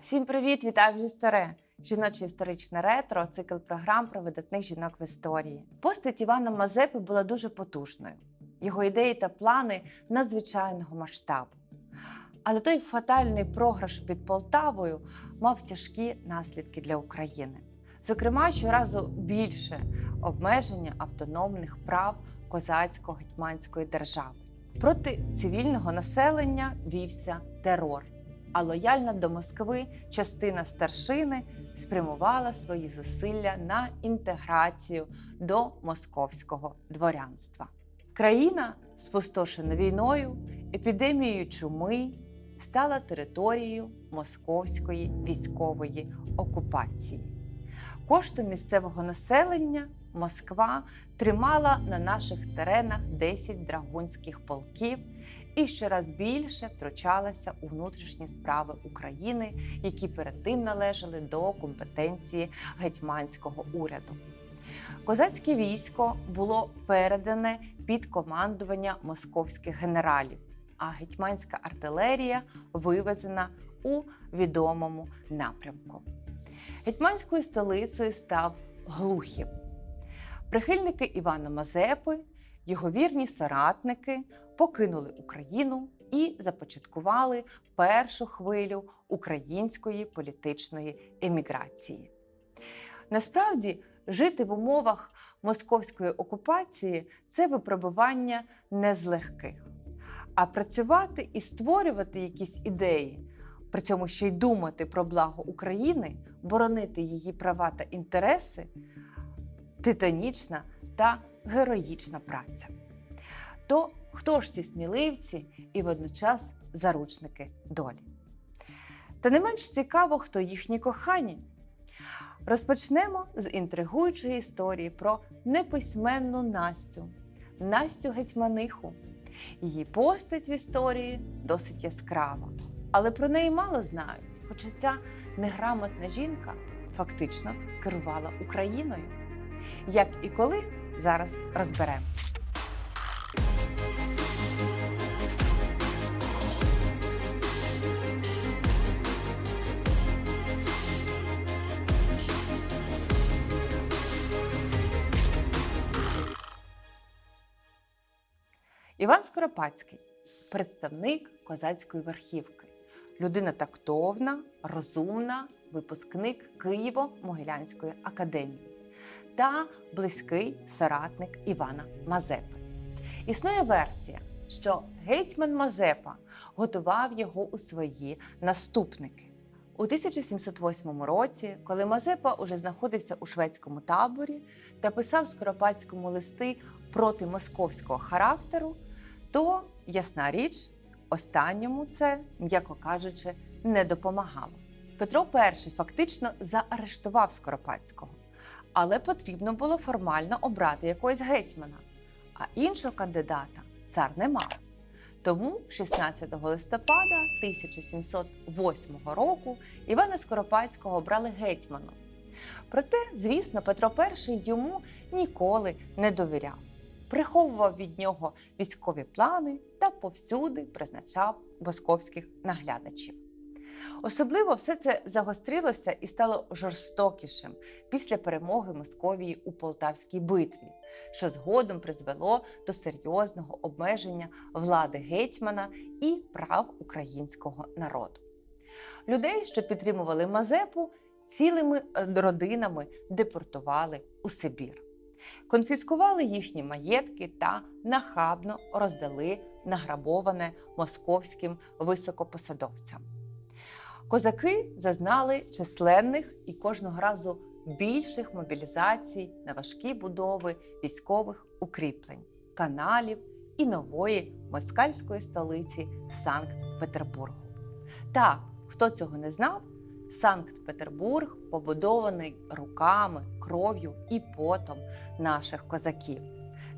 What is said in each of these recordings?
Всім привіт! Вітаю вже старе! Жіноче історичне ретро, цикл програм про видатних жінок в історії. Постать Івана Мазепи була дуже потужною. Його ідеї та плани надзвичайного масштабу. Але той фатальний програш під Полтавою мав тяжкі наслідки для України. Зокрема, щоразу більше обмеження автономних прав козацько-гетьманської держави. Проти цивільного населення вівся терор а лояльна до Москви частина старшини спрямувала свої зусилля на інтеграцію до московського дворянства. Країна, спустошена війною, епідемією чуми, стала територією московської військової окупації. Коштом місцевого населення Москва тримала на наших теренах 10 драгунських полків і щораз більше втручалася у внутрішні справи України, які перед тим належали до компетенції гетьманського уряду. Козацьке військо було передане під командування московських генералів, а гетьманська артилерія вивезена у відомому напрямку. Гетьманською столицею став Глухів. Прихильники Івана Мазепи, його вірні соратники покинули Україну і започаткували першу хвилю української політичної еміграції. Насправді, жити в умовах московської окупації це випробування не з легких, а працювати і створювати якісь ідеї, при цьому ще й думати про благо України, боронити її права та інтереси титанічна та героїчна праця. То хто ж ці сміливці і водночас заручники долі? Та не менш цікаво, хто їхні кохані. Розпочнемо з інтригуючої історії про неписьменну Настю, Настю Гетьманиху. Її постать в історії досить яскрава, але про неї мало знають, хоча ця неграмотна жінка фактично керувала Україною. Як і коли зараз розберемо. Іван Скоропадський представник козацької верхівки, людина тактовна, розумна, випускник Києво-Могилянської академії та близький соратник Івана Мазепи. Існує версія, що гетьман Мазепа готував його у свої наступники. У 1708 році, коли Мазепа уже знаходився у шведському таборі та писав Скоропадському листи проти московського характеру, то ясна річ, останньому це, м'яко кажучи, не допомагало. Петро І фактично заарештував Скоропадського, але потрібно було формально обрати якогось гетьмана, а іншого кандидата цар не мав. Тому 16 листопада 1708 року Івана Скоропадського обрали гетьманом. Проте, звісно, Петро І йому ніколи не довіряв, приховував від нього військові плани та повсюди призначав московських наглядачів. Особливо все це загострилося і стало жорстокішим після перемоги Московії у Полтавській битві, що згодом призвело до серйозного обмеження влади гетьмана і прав українського народу. Людей, що підтримували Мазепу, цілими родинами депортували у Сибір. Конфіскували їхні маєтки та нахабно роздали награбоване московським високопосадовцям. Козаки зазнали численних і кожного разу більших мобілізацій на важкі будови військових укріплень, каналів і нової москальської столиці Санкт-Петербургу. Так, хто цього не знав, Санкт-Петербург побудований руками, кров'ю і потом наших козаків,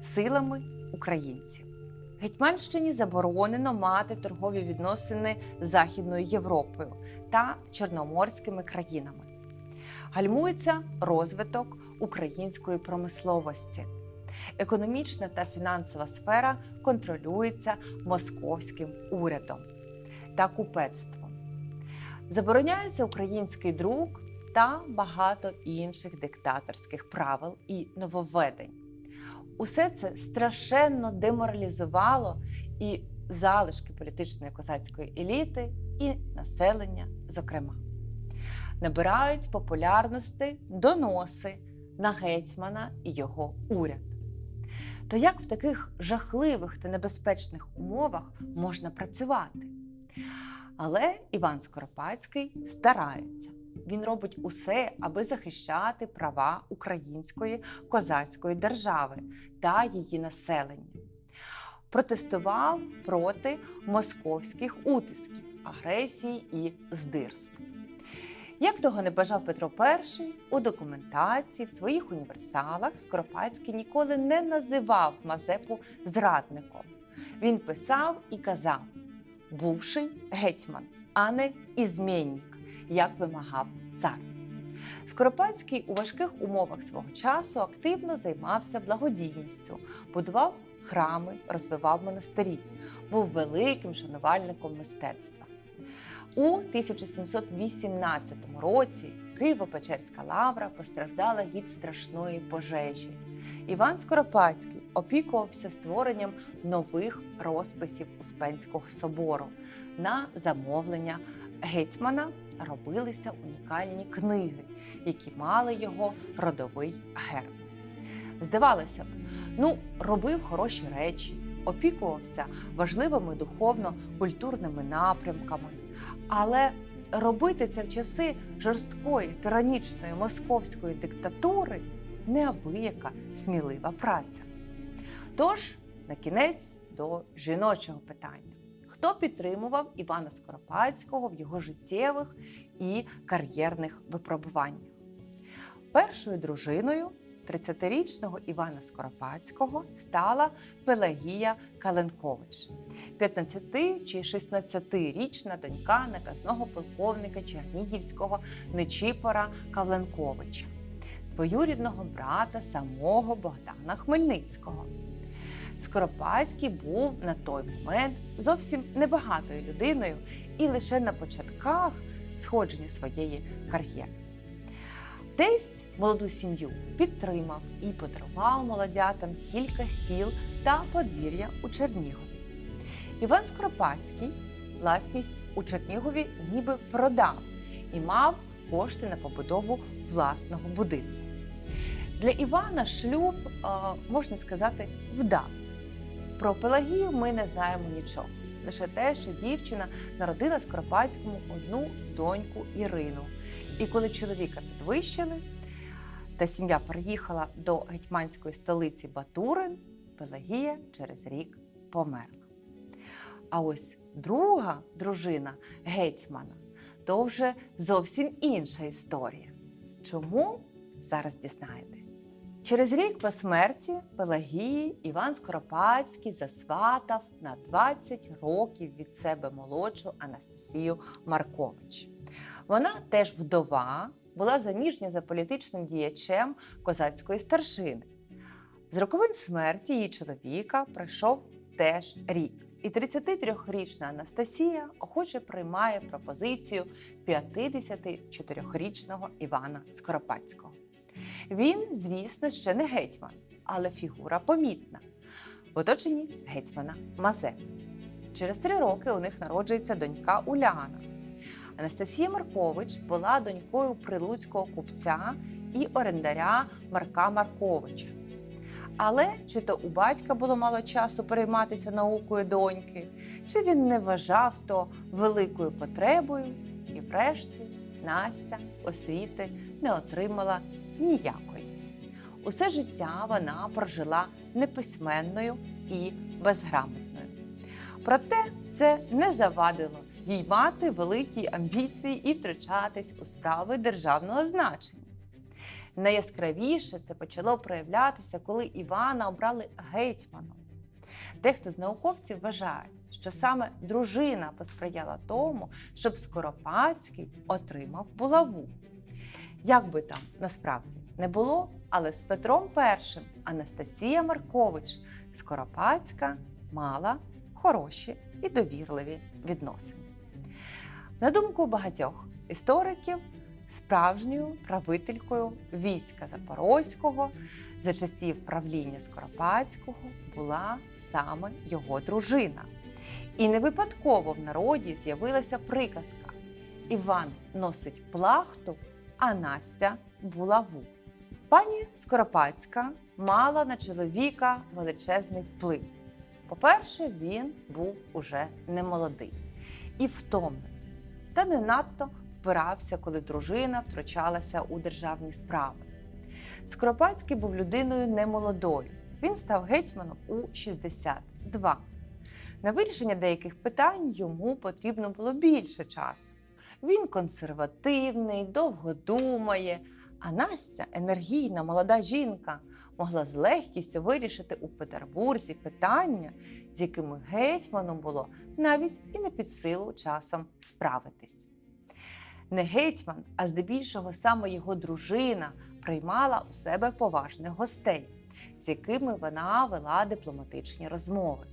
силами українців. Гетьманщині заборонено мати торгові відносини з Західною Європою та чорноморськими країнами. Гальмується розвиток української промисловості. Економічна та фінансова сфера контролюється московським урядом та купецтвом. Забороняється український друк та багато інших диктаторських правил і нововведень. Усе це страшенно деморалізувало і залишки політичної козацької еліти, і населення, зокрема. Набирають популярності доноси на гетьмана і його уряд. То як в таких жахливих та небезпечних умовах можна працювати? Але Іван Скоропадський старається. Він робить усе, аби захищати права української козацької держави та її населення. Протестував проти московських утисків, агресії і здирств. Як того не бажав Петро І, у документації в своїх універсалах Скоропадський ніколи не називав Мазепу зрадником. Він писав і казав: бувший гетьман, а не ізмінник, як вимагав цар. Скоропадський у важких умовах свого часу активно займався благодійністю, будував храми, розвивав монастирі, був великим шанувальником мистецтва. У 1718 році Києво-Печерська лавра постраждала від страшної пожежі. Іван Скоропадський опікувався створенням нових розписів Успенського собору. На замовлення гетьмана робилися унікальні книги, які мали його родовий герб. Здавалося б, ну, робив хороші речі, опікувався важливими духовно-культурними напрямками. Але робити це в часи жорсткої тиранічної московської диктатури неабияка смілива праця. Тож, на кінець до жіночого питання: хто підтримував Івана Скоропадського в його життєвих і кар'єрних випробуваннях? Першою дружиною 30-річного Івана Скоропадського стала Пелагія Каленкович, 15 чи 16-річна донька наказного полковника Чернігівського Нечіпора Кавленковича, двоюрідного брата самого Богдана Хмельницького. Скоропадський був на той момент зовсім небагатою людиною і лише на початках сходження своєї кар'єри. Тесть молоду сім'ю підтримав і подарував молодятам кілька сіл та подвір'я у Чернігові. Іван Скоропадський власність у Чернігові ніби продав і мав кошти на побудову власного будинку. Для Івана шлюб, можна сказати, вдалий. Про Пелагію ми не знаємо нічого. Лише те, що дівчина народила Скоропадському одну доньку Ірину. І коли чоловіка підвищили, та сім'я переїхала до гетьманської столиці Батурин, Пелагія через рік померла. А ось друга дружина гетьмана то вже зовсім інша історія. Чому? Зараз дізнаєтесь. Через рік по смерті Пелагії Іван Скоропадський засватав на 20 років від себе молодшу Анастасію Маркович. Вона теж вдова, була заміжня за політичним діячем козацької старшини. З роковин смерті її чоловіка пройшов теж рік. І 33-річна Анастасія охоче приймає пропозицію 54-річного Івана Скоропадського. Він, звісно, ще не гетьман, але фігура помітна в оточенні гетьмана Мазепи. Через три роки у них народжується донька Уляна. Анастасія Маркович була донькою прилуцького купця і орендаря Марка Марковича. Але чи то у батька було мало часу перейматися наукою доньки, чи він не вважав то великою потребою, і врешті Настя освіти не отримала ніякої. Усе життя вона прожила неписьменною і безграмотною. Проте це не завадило їй мати великі амбіції і втручатись у справи державного значення. Найяскравіше це почало проявлятися, коли Івана обрали гетьманом. Дехто з науковців вважає, що саме дружина посприяла тому, щоб Скоропадський отримав булаву. Як би там насправді не було, але з Петром І Анастасія Маркович Скоропадська мала хороші і довірливі відносини. На думку багатьох істориків, справжньою правителькою війська Запорозького за часів правління Скоропадського була саме його дружина. І не випадково в народі з'явилася приказка: Іван носить плахту, а Настя булаву. Пані Скоропадська мала на чоловіка величезний вплив. По-перше, він був уже немолодий і втомлений, та не надто впирався, коли дружина втручалася у державні справи. Скоропадський був людиною немолодою. Він став гетьманом у 62. На вирішення деяких питань йому потрібно було більше часу. Він консервативний, довго думає, а Настя, енергійна молода жінка, могла з легкістю вирішити у Петербурзі питання, з якими гетьманом було навіть і не під силу часом справитись. Не гетьман, а здебільшого саме його дружина приймала у себе поважних гостей, з якими вона вела дипломатичні розмови.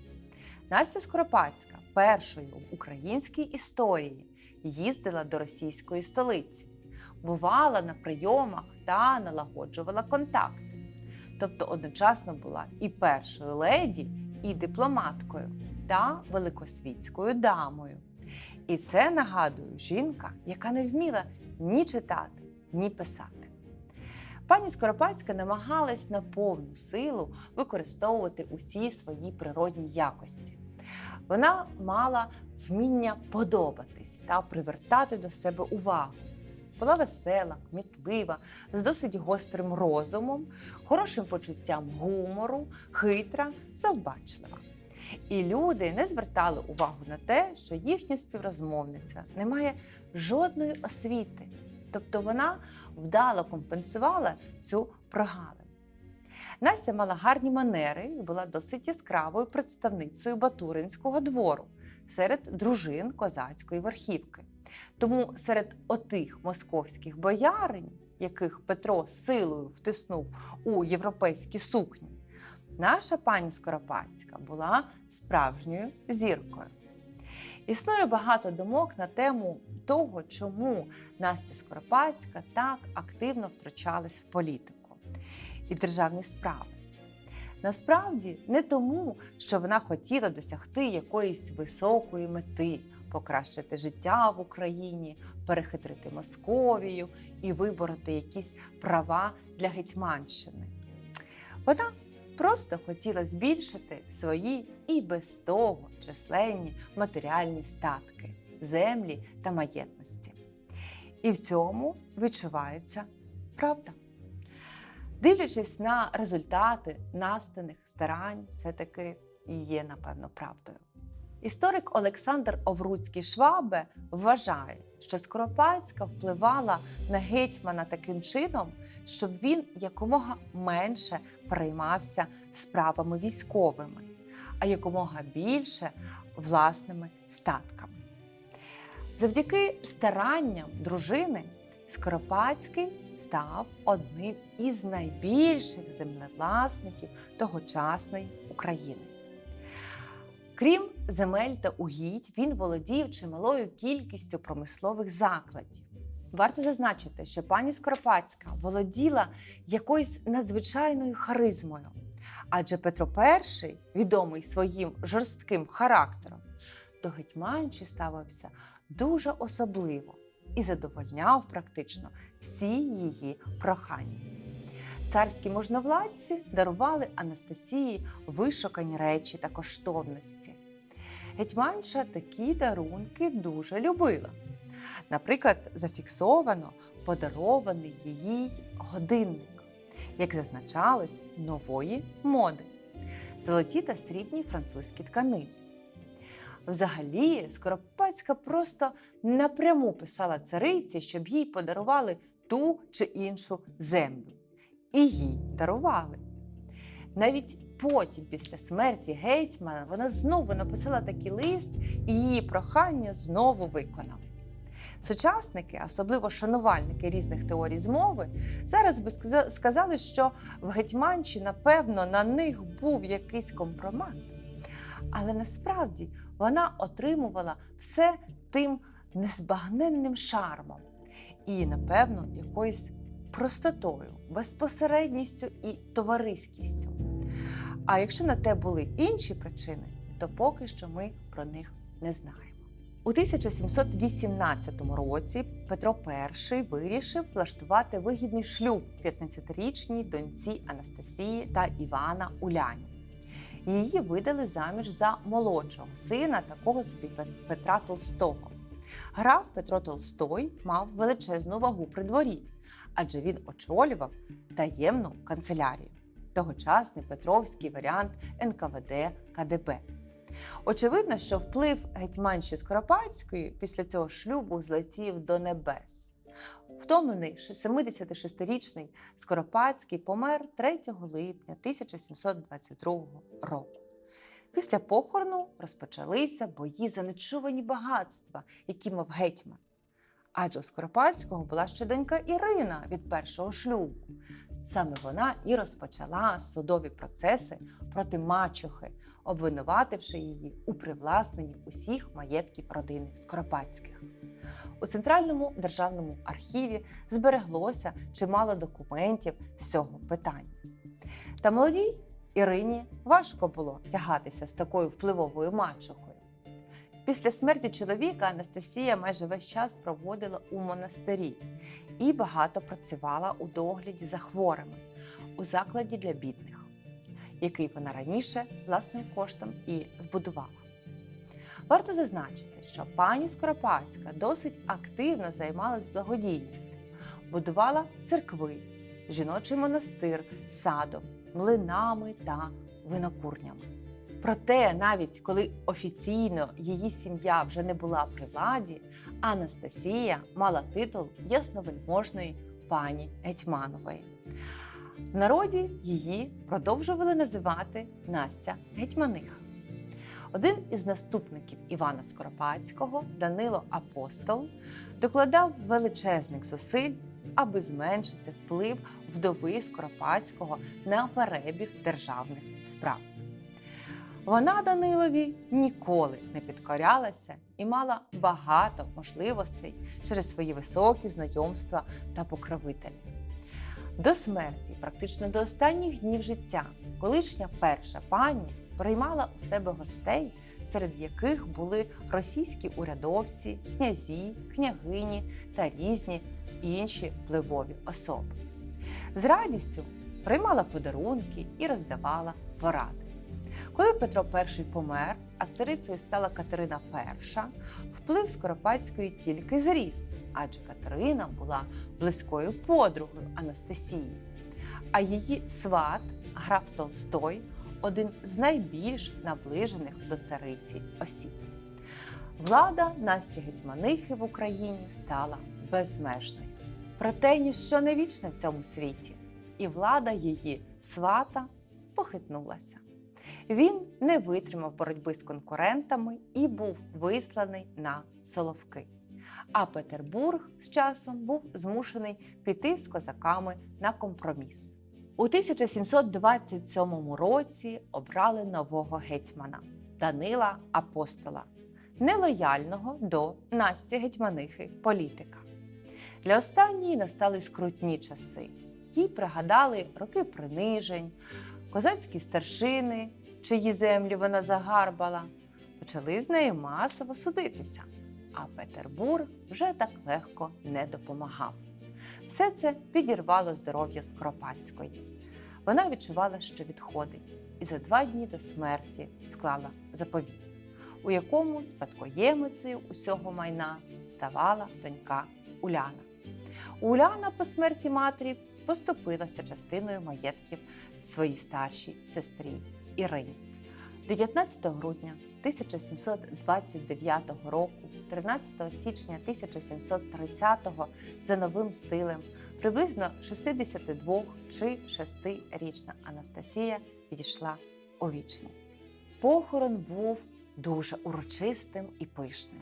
Настя Скоропадська першою в українській історії їздила до російської столиці, бувала на прийомах та налагоджувала контакти. Тобто одночасно була і першою леді, і дипломаткою та великосвітською дамою. І це нагадую жінка, яка не вміла ні читати, ні писати. Пані Скоропадська намагалась на повну силу використовувати усі свої природні якості. Вона мала вміння подобатись та привертати до себе увагу. Була весела, кмітлива, з досить гострим розумом, хорошим почуттям гумору, хитра, завбачлива. І люди не звертали увагу на те, що їхня співрозмовниця не має жодної освіти, тобто вона вдало компенсувала цю прогалину. Настя мала гарні манери і була досить яскравою представницею Батуринського двору серед дружин козацької верхівки. Тому серед отих московських бояринь, яких Петро силою втиснув у європейські сукні, наша пані Скоропадська була справжньою зіркою. Існує багато думок на тему того, чому Настя Скоропадська так активно втручалась в політику і державні справи. Насправді не тому, що вона хотіла досягти якоїсь високої мети, покращити життя в Україні, перехитрити Московію і вибороти якісь права для Гетьманщини. Вона просто хотіла збільшити свої і без того численні матеріальні статки, землі та маєтності. І в цьому відчувається правда. Дивлячись на результати настаних старань, все-таки є, напевно, правдою. Історик Олександр Овруцький Швабе вважає, що Скоропадська впливала на гетьмана таким чином, щоб він якомога менше переймався справами військовими, а якомога більше власними статками. Завдяки старанням дружини Скоропадський став одним із найбільших землевласників тогочасної України. Крім земель та угідь, він володів чималою кількістю промислових закладів. Варто зазначити, що пані Скоропадська володіла якоюсь надзвичайною харизмою, адже Петро І, відомий своїм жорстким характером, до Гетьманчі ставився дуже особливо і задовольняв практично всі її прохання. Царські можновладці дарували Анастасії вишукані речі та коштовності. Гетьманша такі дарунки дуже любила. Наприклад, зафіксовано подарований їй годинник, як зазначалось, нової моди, золоті та срібні французькі тканини. Взагалі, Скоропадська просто напряму писала цариці, щоб їй подарували ту чи іншу землю. І їй дарували. Навіть потім, після смерті гетьмана, вона знову написала такий лист, і її прохання знову виконали. Сучасники, особливо шанувальники різних теорій змови, зараз би сказали, що в Гетьманчі, напевно, на них був якийсь компромат. Але насправді вона отримувала все тим незбагненним шармом і, напевно, якоюсь простотою, безпосередністю і товариськістю. А якщо на те були інші причини, то поки що ми про них не знаємо. У 1718 році Петро І вирішив влаштувати вигідний шлюб 15-річній доньці Анастасії та Івана Уляні. Її видали заміж за молодшого сина такого собі Петра Толстого. Граф Петро Толстой мав величезну вагу при дворі, адже він очолював таємну канцелярію, тогочасний Петровський варіант НКВД КДБ. Очевидно, що вплив гетьманші Скоропадської після цього шлюбу злетів до небес. Втомлений 76-річний Скоропадський помер 3 липня 1722 року. Після похорону розпочалися бої за нечувані багатства, які мав гетьман. Адже у Скоропадського була ще донька Ірина від першого шлюбу. Саме вона і розпочала судові процеси проти мачухи, обвинувативши її у привласненні усіх маєтків родини Скоропадських. У Центральному державному архіві збереглося чимало документів з цього питання. Та молодій Ірині важко було тягатися з такою впливовою мачухою. Після смерті чоловіка Анастасія майже весь час проводила у монастирі і багато працювала у догляді за хворими у закладі для бідних, який вона раніше власним коштом і збудувала. Варто зазначити, що пані Скоропадська досить активно займалась благодійністю, будувала церкви, жіночий монастир садом, млинами та винокурнями. Проте, навіть коли офіційно її сім'я вже не була при владі, Анастасія мала титул ясновельможної пані Гетьманової. В народі її продовжували називати Настя Гетьманиха. Один із наступників Івана Скоропадського, Данило Апостол, докладав величезних зусиль, аби зменшити вплив вдови Скоропадського на перебіг державних справ. Вона Данилові ніколи не підкорялася і мала багато можливостей через свої високі знайомства та покровителі. До смерті, практично до останніх днів життя, колишня перша пані приймала у себе гостей, серед яких були російські урядовці, князі, княгині та різні інші впливові особи. З радістю приймала подарунки і роздавала поради. Коли Петро І помер, а царицею стала Катерина І, вплив Скоропадської тільки зріс, адже Катерина була близькою подругою Анастасії, а її сват, граф Толстой, один з найбільш наближених до цариці осіб. Влада Насті Гетьманихи в Україні стала безмежною. Проте ніщо не вічне в цьому світі, і влада її свата похитнулася. Він не витримав боротьби з конкурентами і був висланий на Соловки. А Петербург з часом був змушений піти з козаками на компроміс. У 1727 році обрали нового гетьмана Данила Апостола, нелояльного до Насті Гетьманихи політика. Для останньої настали скрутні часи. Їй пригадали роки принижень, козацькі старшини, чиї землі вона загарбала, почали з нею масово судитися. А Петербург вже так легко не допомагав. Все це підірвало здоров'я Скоропадської. Вона відчувала, що відходить, і за два дні до смерті склала заповіт, у якому спадкоємицею усього майна ставала донька Уляна. Уляна по смерті матері поступилася частиною маєтків своїй старшій сестрі Ірині. 19 грудня 1729 року, 13 січня 1730 за новим стилем, приблизно 62 чи 6-річна Анастасія відійшла у вічність. Похорон був дуже урочистим і пишним.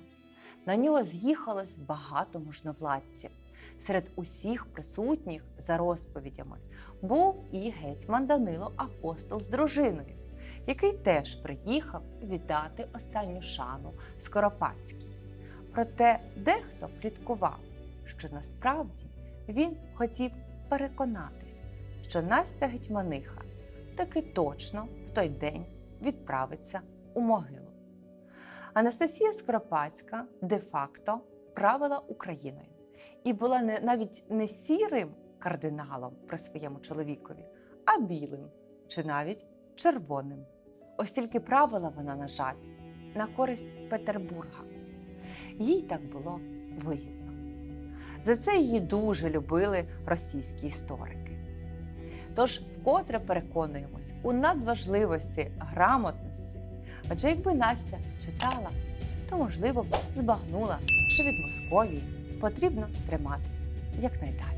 На нього з'їхалось багато можновладців. Серед усіх присутніх за розповідями був і гетьман Данило Апостол з дружиною, який теж приїхав віддати останню шану Скоропадській. Проте дехто пліткував, що насправді він хотів переконатись, що Настя Гетьманиха таки точно в той день відправиться у могилу. Анастасія Скоропадська де-факто правила Україною і була не, навіть не сірим кардиналом при своєму чоловікові, а білим чи навіть червоним. Ось тільки правила вона, на жаль, на користь Петербурга. Їй так було вигідно. За це її дуже любили російські історики. Тож вкотре переконуємось у надважливості грамотності. Адже якби Настя читала, то можливо збагнула, що від Московії потрібно триматись якнайдалі.